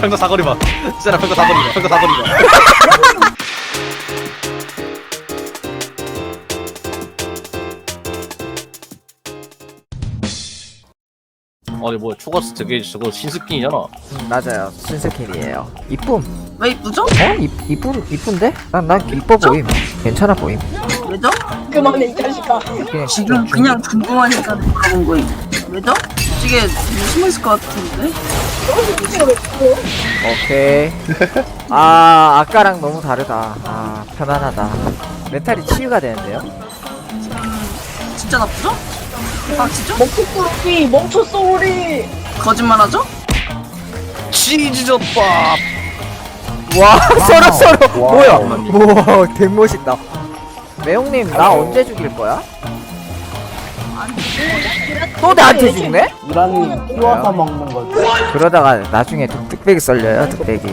평소 사거리 봐. 진짜 평소 사거리 봐. 평소 사거리 봐. 아니 뭐야 초가스 되게 저거 신스킨이잖아. 음, 맞아요 신스킨이에요 이쁨 왜 이쁘죠? 어? 이, 이쁘, 이쁜데? 난, 난 이뻐 보임 괜찮아 보임 왜죠? 그만해 이 자식아 그냥 지금 그냥 궁금하니까 물어본 거임. 왜죠? 되게 숨어 있을 것 같은데? 오케이 아 아까랑 너무 다르다 아 편안하다 멘탈이 치유가 되는데요? 진짜 나쁘죠? 빡치죠? 멈췄어 멈췄어 우리 거짓말하죠? 치즈젓밥. 와 서로 서로 뭐야 우와 개멋있다 매용님 나 언제 죽일 거야? 또 나한테 죽네? 이런 키워서 먹는 거지. 그러다가 나중에 뚝- 뚝배기 썰려요 뚝배기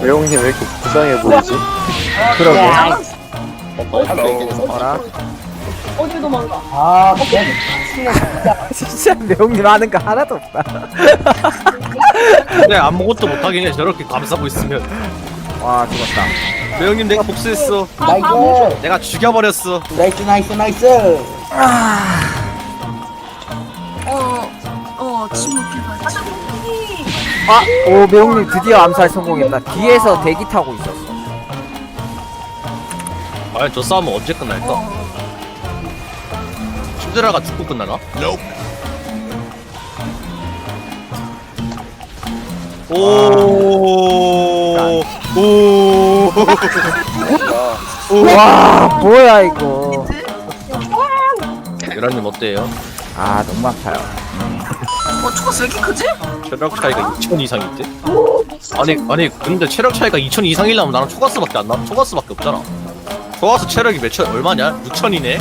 외용님 왜 이렇게 불쌍해 보이지? 그러게 어, 어라 어디 도망가 아, 그냥 진짜 매용님 하는 거 하나도 없다 그냥 아무것도 못하긴 해. 저렇게 감싸고 있으면. 와 죽었다 매형님 내가 복수했어. 나이스, 내가 죽여버렸어. 나이스, 나이스, 나이스. 어, 어, 침묵해가지고. 아! 오 매용님 드디어 암살 성공했다 뒤에서 대기 타고 있었어 아니 저 싸움은 언제 끝날까? 어, 히드라가 죽고 끝나나? 오. 오. 와 뭐야 이거 유라님 어때요? 아 너무 아파요 어, 초가스 왜 이렇게 크지? 체력 차이가 2000 이상 있대? 아니 아니 근데 체력 차이가 2000 이상이려면 나랑 초가스밖에 안 나? 초가스밖에 없잖아. 초가스 체력이 몇 천 얼마냐? 6천이네.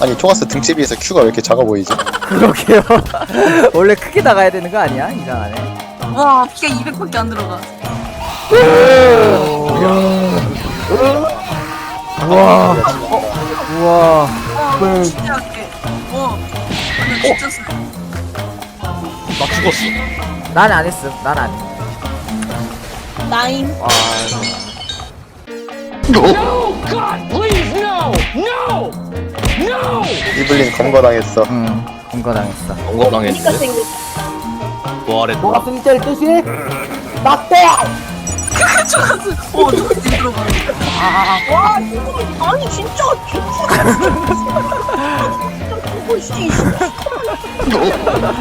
아니 초가스 등치 비해서 큐가 왜 이렇게 작아 보이지? 그러게요 원래 크게 나가야 되는 거 아니야? 이상하네 와, 피가 200밖에 안 들어가. 우와 우와 와, 진짜 할게. 나 죽었어. 난 안 했음 난 안. 해. 나임 와 이블린 검거당했어. 응, 공거당했어. 생겼어 부활했다. 뭐가 승자의 뜻이? 낙 대! 초가스, 어, 안 들어가. 와 아니 진짜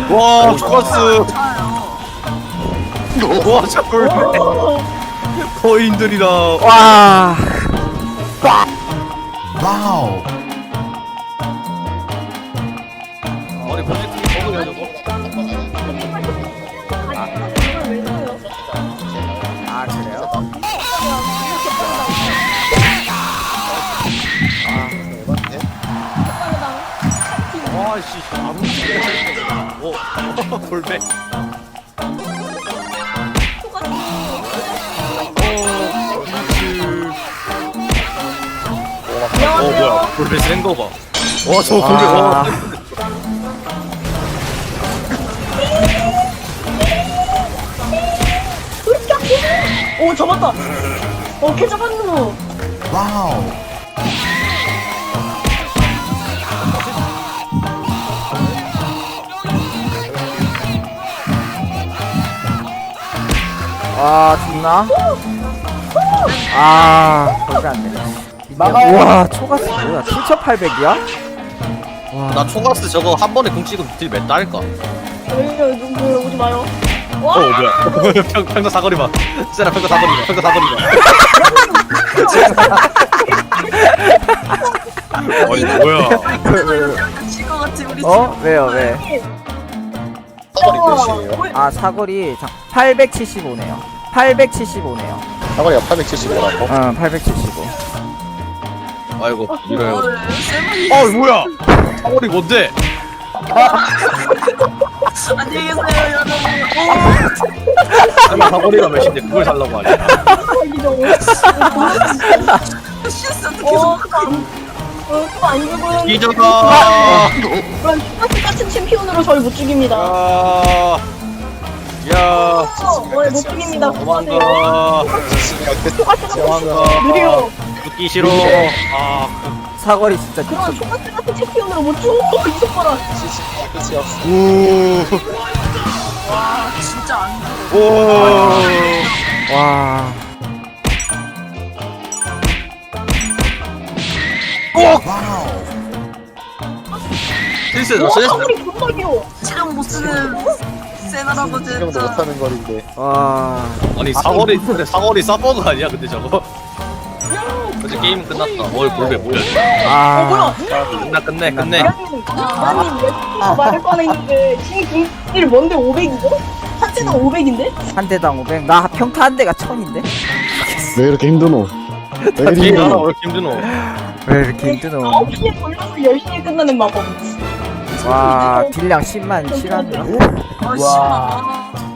와. 아요. 와 저걸 거인들이다. 와 아니 프로젝트 아무 오 골배. 어 뭐야 골배 센거 봐. 와 저거 골배 아, 와. 오 잡았다 오케이 잡았노 와 죽나? 아 거기 안 되네. 우와 초가스 뭐야? 7,800이야? 와나 초가스 저거 한 번에 궁 찍으면 딜몇 달까? 여기 오지 마요 와 어 뭐야 평, 평소 사거리 봐 진짜 평소 사거리 봐 평소 사거리 봐 아니 뭐야 질것 같아, 우리 어? 왜요 왜? 사거리 몇이에요? 아 사거리 875네요. 875네요. 사거리가 875라고? 응 875. 아이고 어, 세븐이. 어 뭐야 사거리 뭔데 안녕히 계세요, 여러분. 사거리가 몇인데 그걸 살라고 하냐 어, 실수 어떻게 어. 어, 또안 죽은. 기저가 그런 똑같이 같은 챔피언으로 저를 못 죽입니다. 아, 야 어, 오늘 못 죽입니다. 도망가 똑같이 같은 도망가 느려. 죽기 싫어 아 사거리 진짜 그런 미쳤다. 똑같이 같은 챔피언으로 못 죽어. 이속 봐라. 와 진짜 안 오. 와. 실수 와, 실수 사거리 존나 길어. 체력 못 쓰는 센 할아버지 진짜 못하는 거리인데 와. 아니 사거리 근데 사거리 사버그 아니야 근데 저거 어제 게임 끝났다 뭘 볼배 뭐야 어, 아. 뭐야. 끝나 끝내 끝내 대장님, 대장님, 왜 말할 뻔 했는데, 지금 궁일 뭔데 500이죠? 한 대당 500인데? 한 대당 500. 나 평타 한 대가 1000인데? 왜 이렇게 힘드노 왜 이렇게 게임 하나 힘드노 왜 이렇게 힘드노 왜 이렇게 힘드노? 9시에 걸려서 10시에 끝나는 마법. 와, 딜량 10만 7한. 어 씨발